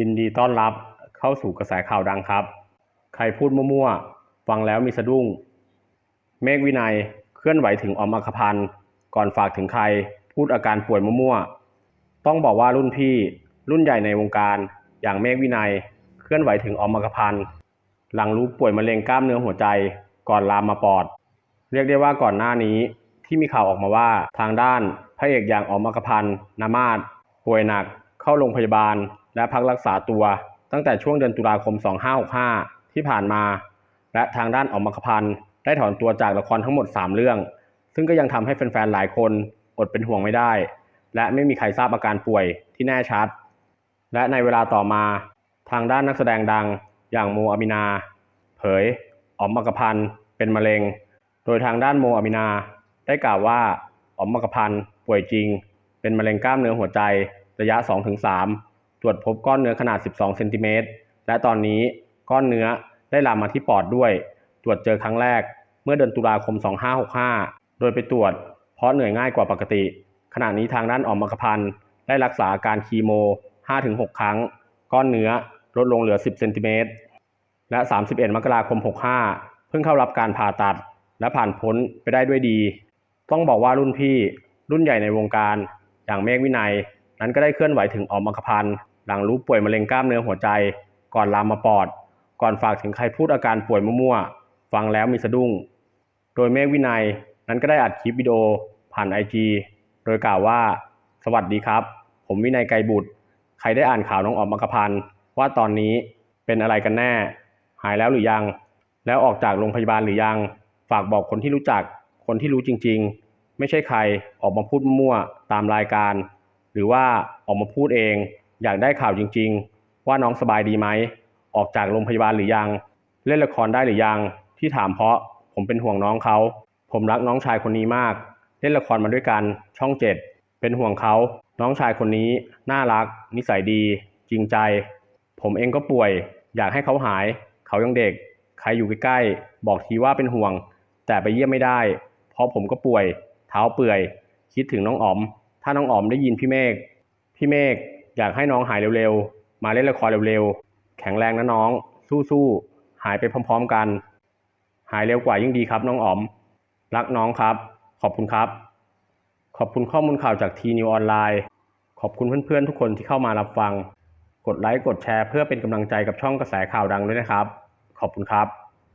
ยินดีต้อนรับเข้าสู่กระแสข่าวดังครับ ใครพูดมั่วๆ ฟังแล้วมีสะดุ้ง เมฆวินัยเคลื่อนไหวถึงอมอัคพันธ์ก่อนฝากถึงใครพูดอาการป่วยมั่วๆ ต้องบอกว่ารุ่นพี่ รุ่นใหญ่ในวงการ อย่างเมฆวินัย เคลื่อนไหวถึงอมอัคพันธ์หลังรู้ป่วยมะเร็งกล้ามเนื้อหัวใจ ก่อนลามมาปอด เรียกได้ว่าก่อนหน้านี้ที่มีข่าวออกมาว่าทางด้านพระเอกอย่างอมอัคพันธ์นามาศป่วยหนักเข้าโรงพยาบาล และพักรักษาตัวตั้งแต่ช่วงเดือนตุลาคม 2565 ที่ผ่านมา และทางด้านออมอัคพันธ์ได้ถอนตัวจากละครทั้งหมด 3 เรื่อง ซึ่งก็ยังทำให้แฟนๆ หลายคนอดเป็นห่วงไม่ได้ และไม่มีใครทราบอาการป่วยที่แน่ชัด และในเวลาต่อมา ทางด้านนักแสดงดัง อย่างโมอามินา เผยออมอักพันธ์เป็นมะเร็ง โดยทางด้านโมอามินา ได้กล่าวว่าออมอักพันธ์ป่วยจริง เป็นมะเร็งกล้ามเนื้อหัวใจระยะ 2-3 ตรวจพบก้อนเนื้อขนาด 12 เซนติเมตร และตอนนี้ก้อนเนื้อได้ลามมาที่ปอดด้วย ตรวจเจอครั้งแรก เมื่อเดือนตุลาคม 2565 โดยไปตรวจ เพราะเหนื่อยง่ายกว่าปกติ ขณะนี้ทางด้านออมอกพันธ์ได้รักษาอาการคีโม 5-6 ครั้ง ก้อนเนื้อลดลงเหลือ 10 เซนติเมตร และ 31 มกราคม 65 เพิ่งเข้ารับการผ่าตัด และผ่านพ้นไปได้ด้วยดี ต้องบอกว่ารุ่นพี่ รุ่นใหญ่ในวงการ อย่างเมฆวินัย นั้นก็ได้เคลื่อนไหวถึงออมอัคพันธ์หลังรู้ป่วยมะเร็งกล้ามเนื้อหัวใจ ก่อนลามมาปอด ก่อนฝากถึงใครพูดอาการป่วยมั่วๆ ฟังแล้วมีสะดุ้ง โดยเมฆวินัยนั้นก็ได้อัดคลิปวิดีโอผ่านไอจีโดยกล่าวว่า สวัสดีครับ ผมวินัยไกรบุตร ใครได้อ่านข่าวน้องออมอัคพันธ์ว่าตอนนี้เป็นอะไรกันแน่ หายแล้วหรือยัง แล้วออกจากโรงพยาบาลหรือยัง ฝากบอกคนที่รู้จัก คนที่รู้จริง ๆ ไม่ใช่ใครออกมาพูดมั่วๆตามรายการ หรือว่าออกมาพูดเอง อยากได้ข่าวจริง ๆ ว่าน้องสบายดีไหม ออกจากโรงพยาบาลหรือยัง เล่นละครได้หรือยัง ที่ถามเพราะผมเป็นห่วงน้องเขา ผมรักน้องชายคนนี้มาก เล่นละครมาด้วยกัน ช่องเจ็ด เป็นห่วงเขา น้องชายคนนี้ น่ารัก นิสัยดี จริงใจ ผมเองก็ป่วย อยากให้เขาหาย เขายังเด็ก ใครอยู่ใกล้ๆ บอกทีว่าเป็นห่วง แต่ไปเยี่ยมไม่ได้ เพราะผมก็ป่วย เท้าเปื่อย คิดถึงน้องอ๋อม ถ้าน้องอ๋อมได้ยินพี่เมฆพี่เมฆอยากให้น้องหายเร็วๆ มาเล่นละครเร็วๆ แข็งแรงนะน้อง สู้ๆ หายไปพร้อมๆกัน หายเร็วกว่ายิ่งดีครับ น้องอ๋อม รักน้องครับ ขอบคุณครับ ขอบคุณข้อมูลข่าวจากทีนิวออนไลน์ ขอบคุณเพื่อนๆ ทุกคนที่เข้ามารับฟัง กดไลค์ กดแชร์เพื่อเป็นกำลังใจกับช่องกระแสข่าวดังด้วยนะครับ ขอบคุณครับ